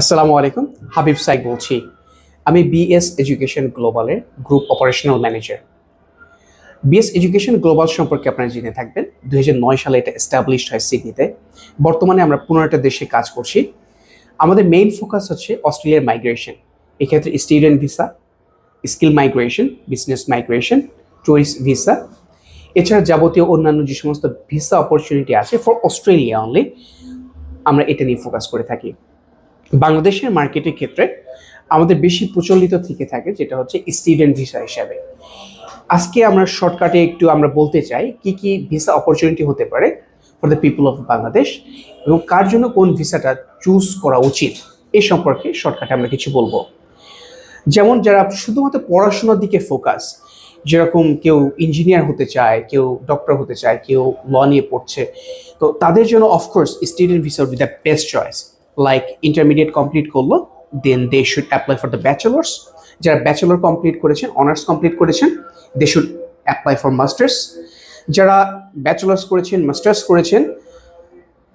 আসসালামু আলাইকুম, হাবিব সাইক বলছি। আমি BS education গ্লোবালের group operational manager BS education global সম্পর্কে আপনারা জেনে থাকবেন দু হাজার নয় সালে এটা এস্টাবলিশড হয় সিডনিতে বর্তমানে আমরা পনেরোটা দেশে কাজ করছি। আমাদের মেইন ফোকাস হচ্ছে অস্ট্রেলিয়ার মাইগ্রেশন এক্ষেত্রে student visa skill migration business migration tourist visa এছাড়া যাবতীয় অন্যান্য যে সমস্ত ভিসা অপরচুনিটি আছে ফর অস্ট্রেলিয়া অনলি আমরা এটা নিয়ে ফোকাস করে থাকি। বাংলাদেশের মার্কেটের ক্ষেত্রে আমাদের বেশি প্রচলিত থেকে থাকে, যেটা হচ্ছে স্টুডেন্ট ভিসা হিসাবে। আজকে আমরা শর্টকাটে একটু আমরা বলতে চাই, কি কি ভিসা অপরচুনিটি হতে পারে for the people of Bangladesh এবং কার জন্য কোন ভিসাটা চুজ করা উচিত, এ সম্পর্কে শর্টকাটে আমরা কিছু বলব। যেমন যারা শুধুমাত্র পড়াশোনার দিকে ফোকাস যেরকম কেউ ইঞ্জিনিয়ার হতে চায়, কেউ ডক্টর হতে চায়, কেউ ল নিয়ে পড়ছে, তো তাদের জন্য of course student visa with the best choice like intermediate complete করল then they should apply for the bachelors যারা ব্যাচেলর কমপ্লিট করেছেন অনার্স কমপ্লিট করেছেন they should apply for masters যারা ব্যাচেলার্স করেছেন মাস্টার্স করেছেন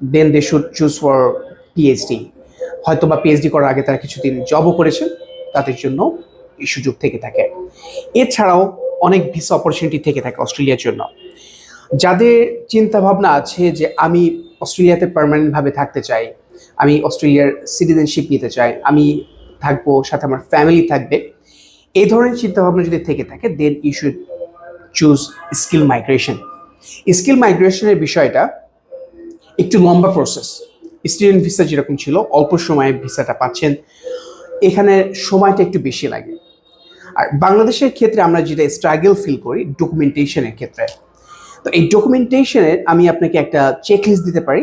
then they should choose for PhD হয়তো বা PhD করার আগে তারা কিছুদিন জবও করেছেন, তাদের জন্য এই সুযোগ থেকে থাকে। এছাড়াও অনেক ভিসা অপরচুনিটি থেকে থাকে অস্ট্রেলিয়ার জন্য। যাদের চিন্তা ভাবনা আছে যে আমি অস্ট্রেলিয়াতে পার্মানেন্টভাবে থাকতে চাই আমি অস্ট্রেলিয়ার সিটিজেনশিপ নিতে চাই, আমি থাকব, সাথে আমার ফ্যামিলি থাকবে। এই ধরনের চিন্তাভাবনা যদি থেকে থাকে then you should choose skill migration skill মাইগ্রেশনের বিষয়টা একটু লম্বা প্রসেস স্টুডেন্ট ভিসা যেরকম ছিল, অল্প সময়ে ভিসাটা পাচ্ছেন। এখানে সময়টা একটু বেশি লাগে। আর বাংলাদেশের ক্ষেত্রে আমরা যেটা স্ট্রাগল ফিল করি ডকুমেন্টেশনের ক্ষেত্রে। তো এই ডকুমেন্টেশনের আমি আপনাকে একটা চেকলিস্ট দিতে পারি।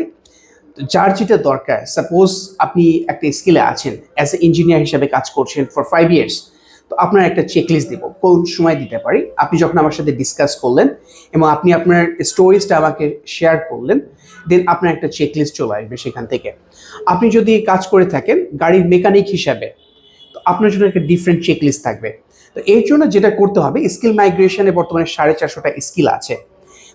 যার যেটা দরকার সাপোজ আপনি একটা স্কিলে আছেন অ্যাজ এ ইঞ্জিনিয়ার হিসাবে কাজ করছেন ফর ফাইভ ইয়ার্স তো আপনার একটা চেকলিস্ট দিব, কোন সময় দিতে পারি? আপনি যখন আমার সাথে ডিসকাস করলেন এবং আপনি আপনার স্টোরিজটা আমাকে শেয়ার করলেন দেন আপনার একটা চেকলিস্ট চলে আসবে সেখান থেকে। আপনি যদি কাজ করে থাকেন গাড়ির মেকানিক হিসাবে, তো আপনার জন্য একটা ডিফারেন্ট চেকলিস্ট থাকবে। তো এর জন্য যেটা করতে হবে স্কিল মাইগ্রেশনে বর্তমানে সাড়ে চারশোটা স্কিল আছে।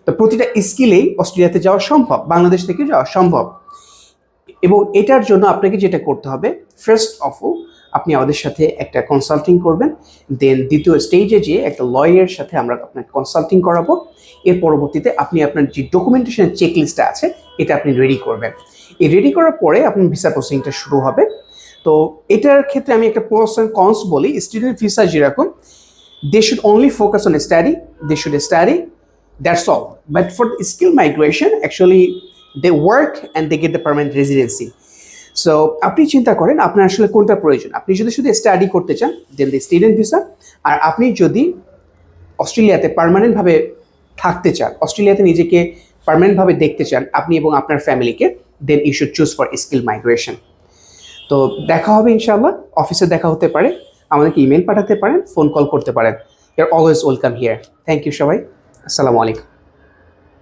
তো প্রতিটা স্কিলেই অস্ট্রেলিয়াতে যাওয়া সম্ভব, বাংলাদেশ থেকে যাওয়া সম্ভব। এবং এটার জন্য আপনাকে যেটা করতে হবে ফার্স্ট অফ অল আপনি আমাদের সাথে একটা কনসাল্টিং করবেন দেন দ্বিতীয় স্টেজে যেয়ে একটা লয়ের সাথে আমরা আপনাকে কনসাল্টিং করাবো। এর পরবর্তীতে আপনি আপনার যে ডকুমেন্টেশনের চেকলিস্টটা আছে, এটা আপনি রেডি করবেন। এই রেডি করার পরে আপনার ভিসা প্রসেসিংটা শুরু হবে। তো এটার ক্ষেত্রে আমি একটা প্রোস অ্যান্ড কনস বলি। স্টুডেন্ট ভিসা যেরকম they should only focus on study they should study that's all but for skill migration actually they work and they get the permanent residency so আপনি চিন্তা করেন, আপনার আসলে কোনটা প্রয়োজন? আপনি যদি শুধু স্টাডি করতে চান দেন দ্য স্টুডেন্ট ভিসা আর আপনি যদি অস্ট্রেলিয়াতে পারমানেন্টভাবে থাকতে চান, অস্ট্রেলিয়াতে নিজেকে পারমানেন্টভাবে দেখতে চান, আপনি এবং আপনার ফ্যামিলিকে then you should choose for skill migration তো দেখা হবে ইনশাআল্লাহ অফিসে দেখা হতে পারে, আমাদেরকে ইমেল পাঠাতে পারেন ফোন কল করতে পারেন। You're always welcome here thank you সবাই। আসসালামু আলাইকুম।